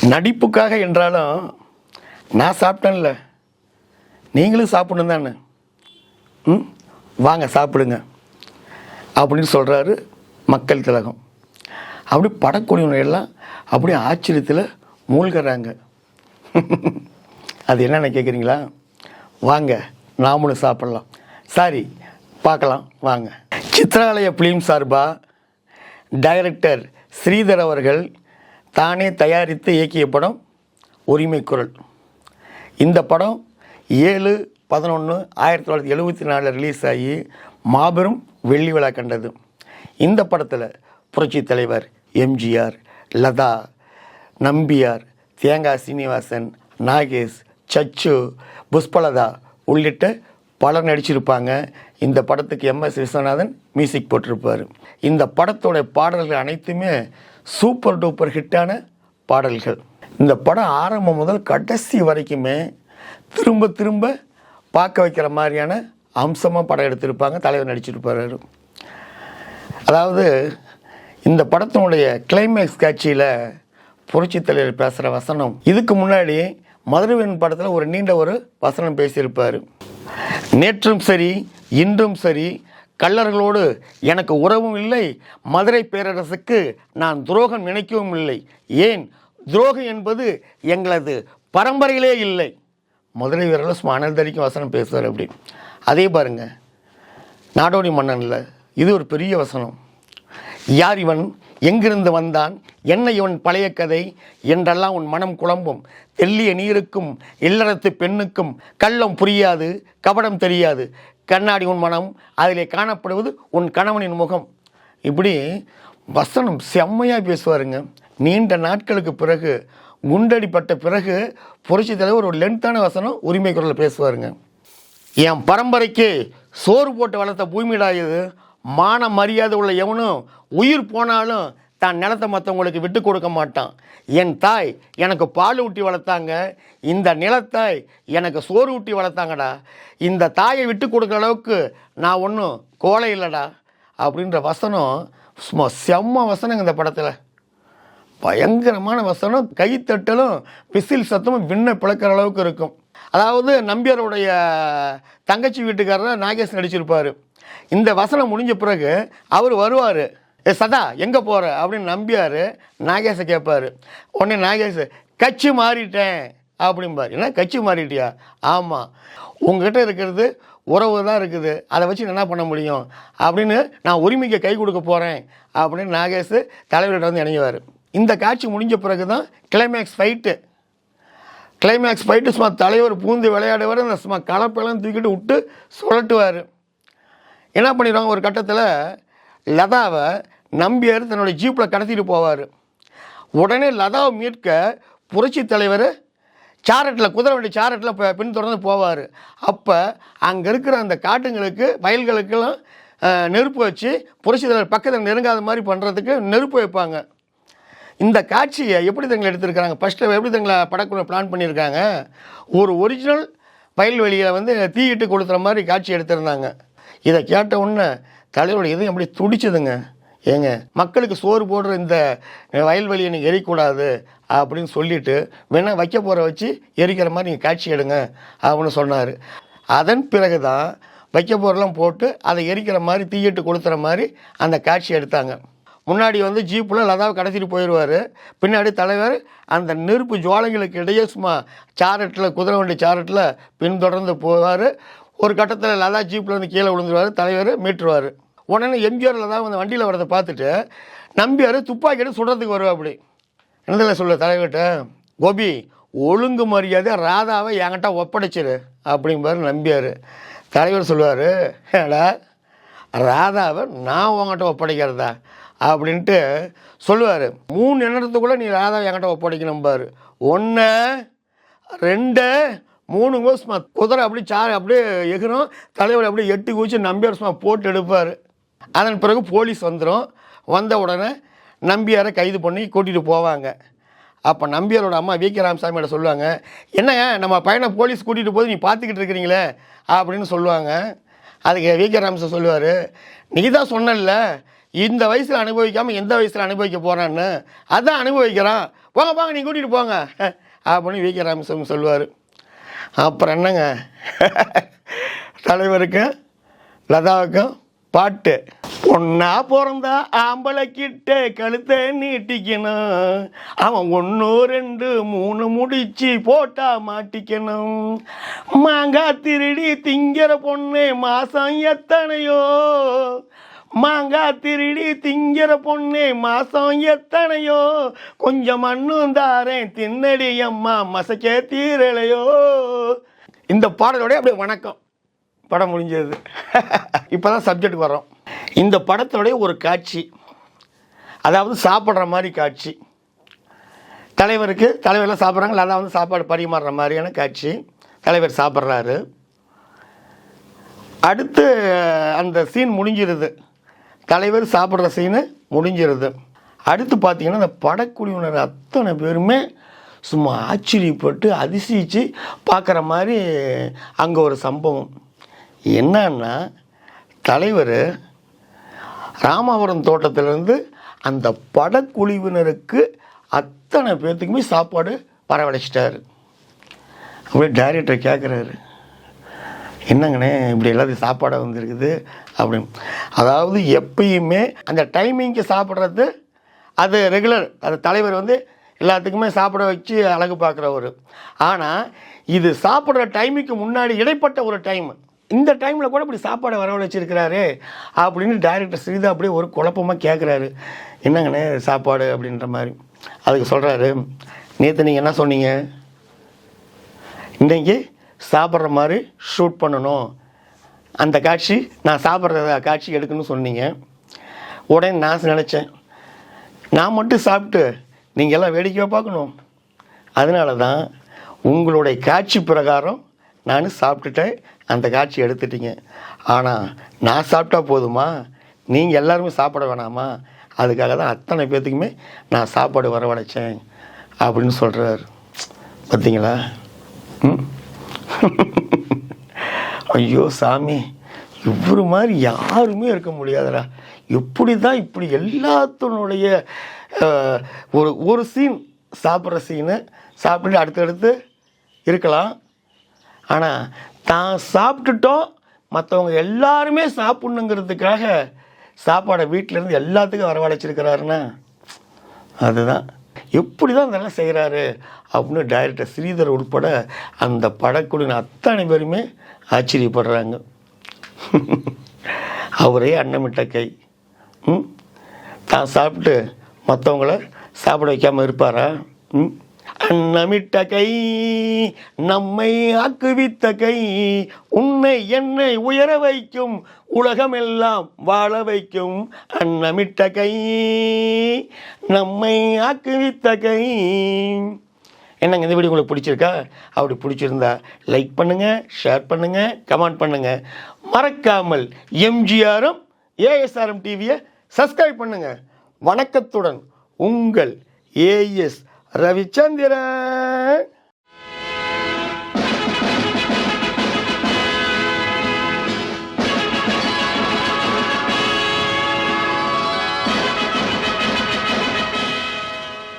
நடிப்புக்காக என்றாலும் நான் சாப்பிட்டேன்ல. நீங்களும் சாப்பிடணும் தானே? ம்? வாங்க சாப்பிடுங்க. அப்படின்னு சொல்கிறாரு மக்கள் திலகம். அப்படி படக்கூடியவங்க எல்லாம் அப்படியே ஆச்சரியத்தில் மூழ்கிறாங்க. அது என்னென்ன கேட்குறீங்களா வாங்க நாமளும் சாப்பிட்லாம். சாரி பார்க்கலாம் வாங்க. சித்ராலய ஃபிலிம் சார்பாக டைரக்டர் ஸ்ரீதர் அவர்கள் தானே தயாரித்து இயக்கிய படம் உரிமை குரல். இந்த படம் ஏழு பதினொன்று ஆயிரத்தி தொள்ளாயிரத்தி எழுபத்தி நாலில் ரிலீஸ் ஆகி மாபெரும் வெள்ளி விழா கண்டது. இந்த படத்தில் புரட்சி தலைவர் எம்ஜிஆர் லதா நம்பியார் தேங்காய் சீனிவாசன் நாகேஷ் சச்சு புஷ்பலதா உள்ளிட்ட பலர் நடிச்சிருப்பாங்க. இந்த படத்துக்கு எம்எஸ் விஸ்வநாதன் மியூசிக் போட்டிருப்பார். இந்த படத்தோட பாடல்கள் அனைத்துமே சூப்பர் டூப்பர் ஹிட்டான பாடல்கள். இந்த படம் ஆரம்பம் முதல் கடைசி வரைக்குமே திரும்ப திரும்ப பார்க்க வைக்கிற மாதிரியான அம்சமாக படம் எடுத்திருப்பாங்க தலைவர் நடிச்சிருப்பாரு. அதாவது இந்த படத்தினுடைய கிளைமேக்ஸ் காட்சியில் புரட்சி தலைவர் பேசுகிற வசனம். இதுக்கு முன்னாடி மதுரவின் படத்தில் ஒரு நீண்ட ஒரு வசனம் பேசியிருப்பார். நேற்றும் சரி இன்றும் சரி கள்ளர்களோடு எனக்கு உறவும் இல்லை. மதுரை பேரரசுக்கு நான் துரோகம் நினைக்கவும் இல்லை. ஏன்? துரோகம் என்பது எங்களது பரம்பரையிலே இல்லை. மதுரை வீரர்கள் சும்மா வசனம் பேசுவார் அப்படி. அதே பாருங்க. நாடோடி மன்னனில் இது ஒரு பெரிய வசனம். யார் இவன்? எங்கிருந்து வந்தான்? என்ன இவன் பழைய கதை? என்றெல்லாம் உன் மனம் குழம்பும். தெல்லிய நீருக்கும் இல்லறத்து பெண்ணுக்கும் கள்ளம் புரியாது கபடம் தெரியாது. கண்ணாடி உன் மனம் அதிலே காணப்படுவது உன் கணவனின் முகம். இப்படி வசனம் செம்மையாக பேசுவாருங்க. நீண்ட நாட்களுக்கு பிறகு குண்டடிப்பட்ட பிறகு புரட்சி தலைவர் ஒரு லென்த்தான வசனம் உரிமை குரலில் பேசுவாருங்க. என் பரம்பரைக்கு சோறு போட்டு வளர்த்த பூமிடா இது மான மரியாதை உள்ள எவனும் உயிர் போனாலும் தான் நிலத்தை மற்றவங்களுக்கு விட்டு கொடுக்க மாட்டான். என் தாய் எனக்கு பால் ஊட்டி வளர்த்தாங்க. இந்த நிலத்தாய் எனக்கு சோறு ஊட்டி வளர்த்தாங்கடா. இந்த தாயை விட்டு கொடுக்குற அளவுக்கு நான் ஒன்றும் கோலை இல்லைடா. அப்படின்ற வசனம் சும்மா செம்ம வசனங்க இந்த படத்தில். பயங்கரமான வசனம் கைத்தட்டலும் பிசில் சத்தமும் விண்ணை பிளக்கிற அளவுக்கு இருக்கும். அதாவது நம்பியாருடைய தங்கச்சி வீட்டுக்காரர் நாகேஷ் நடிச்சிருப்பார். இந்த வசனம் முடிஞ்ச பிறகு அவர் வருவார். ஏ சதா எங்கே போகிற அப்படின்னு நம்பியார். நாகேஷை கேட்பார் உடனே நாகேஷ் கட்சி மாறிட்டேன். அப்படிம்பார். என்ன கட்சி மாறிட்டியா? ஆமாம் உங்ககிட்ட இருக்கிறது உறவு தான் இருக்குது. அதை வச்சு என்ன பண்ண முடியும்? அப்படின்னு நான் உரிமைக்கு கை கொடுக்க போகிறேன் அப்படின்னு நாகேஷ் தலைவர்கிட்ட வந்து இணைவார் இந்த காட்சி முடிஞ்ச பிறகு தான் கிளைமேக்ஸ் ஃபைட்டு கிளைமேக்ஸ் ஃபைட்டு சும்மா தலைவர் பூந்து விளையாடுவார். அந்த சும்மா கலப்பெல்லாம் தூக்கிட்டு விட்டு சுழட்டுவார். என்ன பண்ணிடுவாங்க ஒரு கட்டத்தில் லதாவை நம்பியார் தன்னுடைய ஜீப்பில் கடத்திட்டு போவார். உடனே லதாவை மீட்க புரட்சி தலைவர் சாரட்டில் குதிரை வண்டி சாரட்டில் இப்போ பின்தொடர்ந்து போவார். அப்போ அங்கே இருக்கிற அந்த காட்டுங்களுக்கு வயல்களுக்கெல்லாம் நெருப்பு வச்சு புரட்சி தலைவர் பக்கத்தில் நெருங்காத மாதிரி பண்ணுறதுக்கு நெருப்பு வைப்பாங்க. இந்த காட்சியை எப்படி தங்களை எடுத்திருக்கிறாங்க? ஃபஸ்ட்டு எப்படி தங்களை படக்குழு பிளான் பண்ணியிருக்காங்க? ஒரு ஒரிஜினல் வயல்வெளியை வந்து தீயிட்டு கொளுத்துற மாதிரி காட்சி எடுத்திருந்தாங்க. இதை கேட்ட உடனே தலைவரோட இதயம் அப்படி துடிச்சதுங்க. ஏங்க மக்களுக்கு சோறு போடுற இந்த வயல்வெளியை நீங்கள் எரிக்கூடாது அப்படின்னு சொல்லிட்டு வேணால் வைக்க போகிற வச்சு எரிக்கிற மாதிரி நீங்கள் காட்சி எடுங்க அப்படின்னு சொன்னார். அதன் பிறகு தான் வைக்க போகிறலாம் போட்டு அதை எரிக்கிற மாதிரி தீயிட்டு கொளுத்துற மாதிரி அந்த காட்சி எடுத்தாங்க. முன்னாடி வந்து ஜீப்பில் லதாவை கடைசிட்டு போயிடுவார் பின்னாடி தலைவர் அந்த நெருப்பு ஜுவாலைங்களுக்கு இடையே சும்மா சாரட்டில் குதிரை வண்டி சாரட்டில் பின்தொடர்ந்து போவார். ஒரு கட்டத்தில் லதா ஜீப்பில் வந்து கீழே விழுந்துருவார் தலைவர் மீட்டுருவார். உடனே எம்ஜிஆரில் தான் அந்த வண்டியில் வரதை பார்த்துட்டு நம்பியார் துப்பாக்கி எடுத்து சுடுறதுக்கு வருவா அப்படி. என்னதில் சொல்ல தலைவர்கிட்ட கோபி ஒழுங்கு மரியாதை ராதாவை என்கிட்ட ஒப்படைச்சிரு அப்படிம்பாரு நம்பியார் தலைவர் சொல்லுவார் ஏடா ராதாவை நான் உங்ககிட்ட ஒப்படைக்கிறதா? அப்படின்ட்டு சொல்லுவார். மூணு எண்ணத்துக்குள்ளே நீ ராதாவை என்கிட்ட ஒப்படைக்கணும்பார் ஒன்று ரெண்டு மூணு கோசமா குதிரை அப்படி சாரு அப்படியே எகிறோம் தலைவர் அப்படியே எட்டு குச்சி நம்பியார் சும்மா போட்டு எடுப்பார். அதன் பிறகு போலீஸ் வந்துடும் வந்த உடனே நம்பியாரை கைது பண்ணி கூட்டிகிட்டு போவாங்க. அப்போ நம்பியாரோட அம்மா வி. கே. ராமசாமியோட சொல்லுவாங்க என்னங்க நம்ம பையனை போலீஸ் கூட்டிகிட்டு போது நீ பார்த்துக்கிட்டு இருக்கிறீங்களே? அப்படின்னு சொல்லுவாங்க. அதுக்கு வி. கே. ராமசாமி சொல்லுவார் நீ தான் சொன்னல இந்த வயசில் அனுபவிக்காமல் எந்த வயசில் அனுபவிக்க போகிறான்னு அதான் அனுபவிக்கிறான். போங்க போங்க நீ கூட்டிகிட்டு போங்க. அப்படின்னு வி. கே. ராமசாமி சொல்லுவார். அப்புறம் என்னங்க? தலைவருக்கும் லதாவுக்கும் பாட்டு. ஒன்னா பிறந்தா ஆம்பளை கிட்ட கழுத்தை நீட்டிக்கணும். அவன் ஒன்று ரெண்டு மூணு முடிச்சு போட்டா மாட்டிக்கணும். மாங்காய் திருடி திங்கிற பொண்ணு மாசம் எத்தனையோ? மாங்காய் திருடி திங்கிற பொண்ணு மாசம் எத்தனையோ? கொஞ்சம் மண்ணும் தாரேன் தின்னடி அம்மா மசக்கே தீரலையோ? இந்த பாடலோட அப்படியே வணக்கம். படம் முடிஞ்சது. இப்போ தான் சப்ஜெக்ட் வரோம் இந்த படத்தோடைய ஒரு காட்சி அதாவது சாப்பிட்ற மாதிரி காட்சி. தலைவருக்கு தலைவரில் சாப்பிட்றாங்க அதான் வந்து சாப்பாடு பரிமாறுற மாதிரியான காட்சி. தலைவர் சாப்பிட்றாரு. அடுத்து அந்த சீன் முடிஞ்சிருது. தலைவர் சாப்பிட்ற சீனு முடிஞ்சிருது. அடுத்து பார்த்தீங்கன்னா இந்த படக்குழுவினர் அத்தனை பேருமே சும்மா ஆச்சரியப்பட்டு அதிசயித்து பார்க்குற மாதிரி அங்கே ஒரு சம்பவம். என்னன்னா தலைவர் ராமபுரம் தோட்டத்திலேருந்து அந்த படக்குழுவினருக்கு அத்தனை பேர்த்துக்குமே சாப்பாடு வரவழைச்சிட்டார். அப்படியே டைரக்டர் கேட்குறாரு என்னங்கண்ணே இப்படி எல்லாத்தையும் சாப்பாடாக வந்திருக்குது? அப்படின்னு. அதாவது எப்பயுமே அந்த டைமிங்க்கு சாப்பிட்றது அது ரெகுலர் அது தலைவர் வந்து எல்லாத்துக்குமே சாப்பிட வச்சு அழகு பார்க்குறவர். ஆனால் இது சாப்பிட்ற டைமுக்கு முன்னாடி இடைப்பட்ட ஒரு டைம் இந்த டைமில் கூட இப்படி சாப்பாடை வரவழைச்சிருக்கிறாரு அப்படின்னு டைரக்டர் ஸ்ரீதா அப்படியே ஒரு குழப்பமாக கேட்குறாரு என்னங்கண்ணே சாப்பாடு அப்படின்ற மாதிரி. அதுக்கு சொல்கிறாரு நேற்று நீங்கள் என்ன சொன்னீங்க? இன்றைக்கி சாப்பிட்ற மாதிரி ஷூட் பண்ணணும். அந்த காட்சி நான் சாப்பிட்றத காட்சி எடுக்கணும்னு சொன்னீங்க. உடனே நான் நினச்சேன்? நான் மட்டும் சாப்பிட்டு நீங்கள் எல்லாம் வேடிக்கையாக பார்க்கணும். அதனால தான் உங்களுடைய காட்சி பிரகாரம் நான் சாப்பிட்டுட்டேன். அந்த காட்சி எடுத்துட்டீங்க. ஆனால் நான் சாப்பிட்டா போதுமா? நீங்கள் எல்லாருமே சாப்பிட வேணாமா? அதுக்காக தான் அத்தனை பேர்த்துக்குமே நான் சாப்பாடு வரவழைச்சேன் அப்படின்னு சொல்கிறார் பார்த்தீங்களா ம். ஐயோ சாமி. இவர் மாதிரி யாருமே இருக்க முடியாதுடா. எப்படி தான் இப்படி எல்லாத்தினுடைய ஒரு ஒரு சீன் சாப்பிட்ற சீனு சாப்பிட்டு அடுத்தடுத்து இருக்கலாம். ஆனால் தான் சாப்பிட்டுட்டோம் மற்றவங்க எல்லாருமே சாப்பிட்ணுங்கிறதுக்காக சாப்பாடை வீட்டிலேருந்து எல்லாத்துக்கும் வரவழைச்சிருக்கிறாருன்னா அதுதான். எப்படி தான் இதெல்லாம் செய்கிறாரு அப்படின்னு டைரக்டர் ஸ்ரீதர் உட்பட அந்த படக்குழுவின் அத்தனை பேருமே ஆச்சரியப்படுறாங்க. அவரே அன்னமிட்ட கை. ம்? தான் சாப்பிட்டு மற்றவங்கள சாப்பிட வைக்காமல் இருப்பாரா? ம்? அன்னமிட்ட கை நம்மை ஆக்குவித்த கை உன்னை என்னை உயர வைக்கும் உலகமெல்லாம் வாழ வைக்கும் அன்னமிட்ட கை நம்மை ஆக்குவித்த கை என்னங்க இந்த வீடியோ உங்களுக்கு பிடிச்சிருக்கா? அப்படி பிடிச்சிருந்தா லைக் பண்ணுங்கள் ஷேர் பண்ணுங்கள் கமெண்ட் பண்ணுங்கள் மறக்காமல் எம்ஜிஆரும் ஏஎஸ்ஆர்எம் டிவியை சப்ஸ்கிரைப் பண்ணுங்கள் வணக்கத்துடன் உங்கள் ஏஎஸ் ரவிச்சந்திரன்